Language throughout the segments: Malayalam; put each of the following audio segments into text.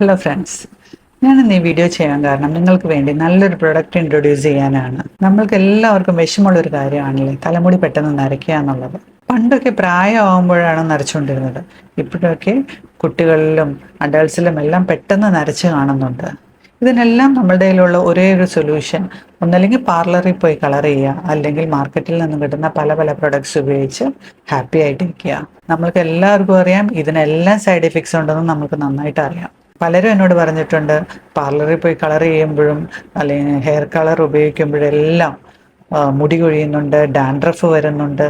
ഹലോ ഫ്രണ്ട്സ് ഞാൻ ഇന്ന് ഈ വീഡിയോ ചെയ്യാൻ കാരണം നിങ്ങൾക്ക് വേണ്ടി നല്ലൊരു പ്രൊഡക്റ്റ് ഇൻട്രൊഡ്യൂസ് ചെയ്യാനാണ്. നമ്മൾക്ക് എല്ലാവർക്കും വിഷമമുള്ളൊരു കാര്യമാണല്ലേ? തലമുടി പെട്ടെന്ന് നരയ്ക്കുക എന്നുള്ളത്. പണ്ടൊക്കെ പ്രായമാകുമ്പോഴാണ് നരച്ചുകൊണ്ടിരുന്നത്. ഇപ്പോഴൊക്കെ കുട്ടികളിലും അഡൾട്ട്സിലും എല്ലാം പെട്ടെന്ന് നരച്ച് കാണുന്നുണ്ട്. ഇതിനെല്ലാം നമ്മളുടെ കയ്യിലുള്ള ഒരേ ഒരു സൊല്യൂഷൻ ഒന്നല്ലെങ്കിൽ പാർലറിൽ പോയി കളർ ചെയ്യുക. അല്ലെങ്കിൽ മാർക്കറ്റിൽ നിന്ന് കിട്ടുന്ന പല പല പ്രൊഡക്ട്സ് ഉപയോഗിച്ച് ഹാപ്പി ആയിട്ടിരിക്കുക. നമ്മൾക്ക് എല്ലാവർക്കും അറിയാം ഇതിനെല്ലാം സൈഡ് എഫക്ട്സ് ഉണ്ടെന്ന് നമുക്ക് നന്നായിട്ട് അറിയാം. പലരും എന്നോട് പറഞ്ഞിട്ടുണ്ട് പാർലറിൽ പോയി കളർ ചെയ്യുമ്പോഴും അല്ലെങ്കിൽ ഹെയർ കളർ ഉപയോഗിക്കുമ്പോഴെല്ലാം മുടി കൊഴിയുന്നുണ്ട് ഡാൻഡ്രഫ് വരുന്നുണ്ട്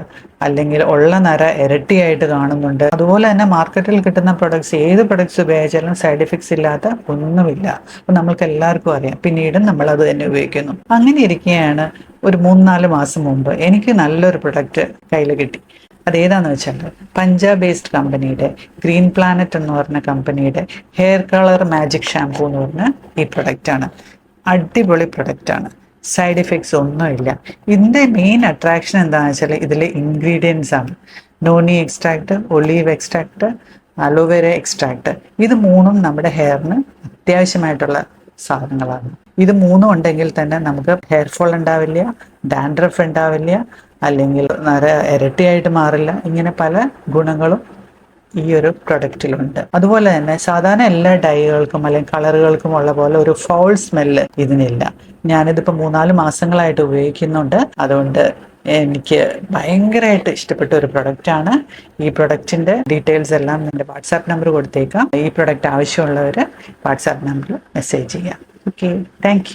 അല്ലെങ്കിൽ ഉള്ള നര ഇരട്ടിയായിട്ട് കാണുന്നുണ്ട്. അതുപോലെ തന്നെ മാർക്കറ്റിൽ കിട്ടുന്ന പ്രൊഡക്ട്സ് ഏത് പ്രൊഡക്ട്സ് ഉപയോഗിച്ചാലും സൈഡ് എഫക്ട്സ് ഇല്ലാത്ത ഒന്നുമില്ല. അപ്പം നമ്മൾക്ക് എല്ലാവർക്കും അറിയാം. പിന്നീടും നമ്മൾ അത് തന്നെ ഉപയോഗിക്കുന്നു. അങ്ങനെ ഇരിക്കുകയാണ് ഒരു മൂന്നാൽ മാസം മുമ്പ് എനിക്ക് നല്ലൊരു പ്രൊഡക്റ്റ് കയ്യിൽ കിട്ടി. അതേതാന്ന് വെച്ചാൽ പഞ്ചാബ് ബേസ്ഡ് കമ്പനിയുടെ ഗ്രീൻ പ്ലാനറ്റ് എന്ന് പറഞ്ഞ കമ്പനിയുടെ ഹെയർ കളർ മാജിക് ഷാംപൂ എന്ന് പറഞ്ഞ ഈ പ്രൊഡക്റ്റാണ് അടിപൊളി പ്രൊഡക്റ്റാണ് സൈഡ് എഫക്ട്സ് ഒന്നുമില്ല ഇതിന്റെ മെയിൻ അട്രാക്ഷൻ എന്താണെന്ന് വെച്ചാൽ ഇതിലെ ഇൻഗ്രീഡിയൻസ് ആണ്. Noni extract olive extract aloe vera extract ഇത് മൂന്നും നമ്മുടെ ഹെയറിന് അത്യാവശ്യമായിട്ടുള്ള സാധനങ്ങളാണ്. ഇത് മൂന്നും ഉണ്ടെങ്കിൽ തന്നെ നമുക്ക് ഹെയർ ഫോൾ ഉണ്ടാവില്ല ഡാൻഡ്രഫ് ഉണ്ടാവില്ല അല്ലെങ്കിൽ നര ഇരട്ടിയായിട്ട് മാറില്ല. ഇങ്ങനെ പല ഗുണങ്ങളും ഈ ഒരു പ്രൊഡക്റ്റിലുണ്ട് അതുപോലെ തന്നെ സാധാരണ എല്ലാ ഡൈകൾക്കും അല്ലെങ്കിൽ കളറുകൾക്കും ഉള്ള പോലെ ഒരു ഫൗൾ സ്മെല്ല് ഇതിനില്ല. ഞാനിതിപ്പോൾ മൂന്നാൽ മാസങ്ങളായിട്ട് ഉപയോഗിക്കുന്നുണ്ട്. അതുകൊണ്ട് എനിക്ക് ഭയങ്കരമായിട്ട് ഇഷ്ടപ്പെട്ട ഒരു പ്രൊഡക്റ്റാണ് ഈ പ്രൊഡക്റ്റിന്റെ ഡീറ്റെയിൽസ് എല്ലാം എന്റെ വാട്സാപ്പ് നമ്പർ കൊടുത്തേക്കാം. ഈ പ്രൊഡക്റ്റ് ആവശ്യമുള്ളവർ വാട്സാപ്പ് നമ്പറിൽ മെസ്സേജ് ചെയ്യാം. Okay thank